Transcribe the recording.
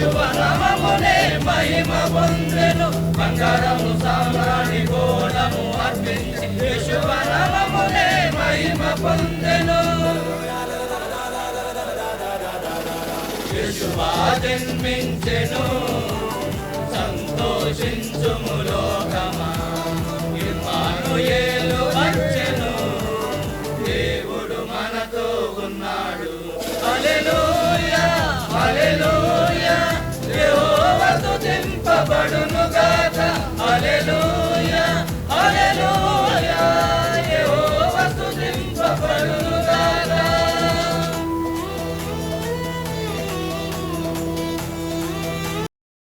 శుభనామమునే మహిమ పొందెను. బంగారము సామ్రాణి అర్పించి. మహిమ జన్మించెను. సంతోషించుము లోకము.